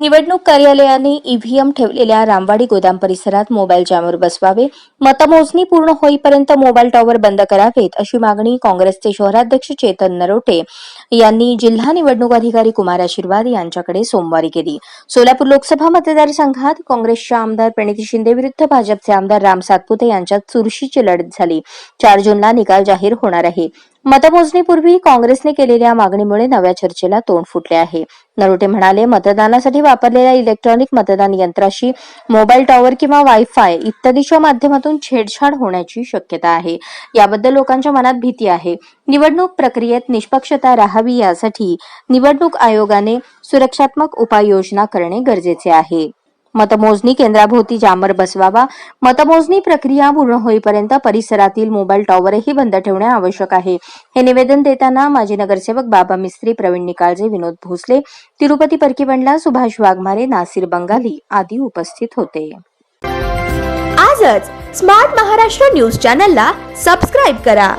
निवडणूक कार्यालयाने ईव्हीएम ठेवलेल्या रामवाडी गोदाम परिसरात मोबाईल जॅमर बसवावे मतमोजणी पूर्ण होईपर्यंत मोबाईल टॉवर बंद करावेत अशी मागणी काँग्रेसचे शहराध्यक्ष चेतन नरोटे यांनी जिल्हा निवडणूक अधिकारी कुमार आशीर्वाद यांच्याकडे सोमवारी केली. सोलापूर लोकसभा मतदारसंघात काँग्रेसच्या आमदार प्रणिती शिंदे विरुद्ध भाजपचे आमदार राम सातपुते यांच्यात चुरशीची लढत झाली. चार जूनला निकाल जाहीर होणार आहे. मतमोजणीपूर्वी काँग्रेसने केलेल्या मागणीमुळे नव्या चर्चेला तोंड फुटले आहे. नरोटे म्हणाले मतदानासाठी वापरलेल्या इलेक्ट्रॉनिक मतदान यंत्राशी मोबाईल टॉवर किंवा वायफाय इत्यादीच्या माध्यमातून छेडछाड होण्याची शक्यता आहे. याबद्दल लोकांच्या मनात भीती आहे. निवडणूक प्रक्रियेत निष्पक्षता राहावी यासाठी निवडणूक आयोगाने सुरक्षात्मक उपाययोजना करणे गरजेचे आहे. मतमोजणी केंद्राभोवती जामर बसवावा. मतमोजणी प्रक्रिया पूर्ण होईपर्यंत परिसरातील मोबाईल टॉवरही बंद ठेवणे आवश्यक आहे. हे निवेदन देताना माजी नगरसेवक बाबा मिस्त्री प्रवीण निकाळजे विनोद भोसले तिरुपती परकीबंडला सुभाष वाघमारे नासिर बंगाली आदी उपस्थित होते. आजच स्मार्ट महाराष्ट्र न्यूज चॅनलला सबस्क्राईब करा.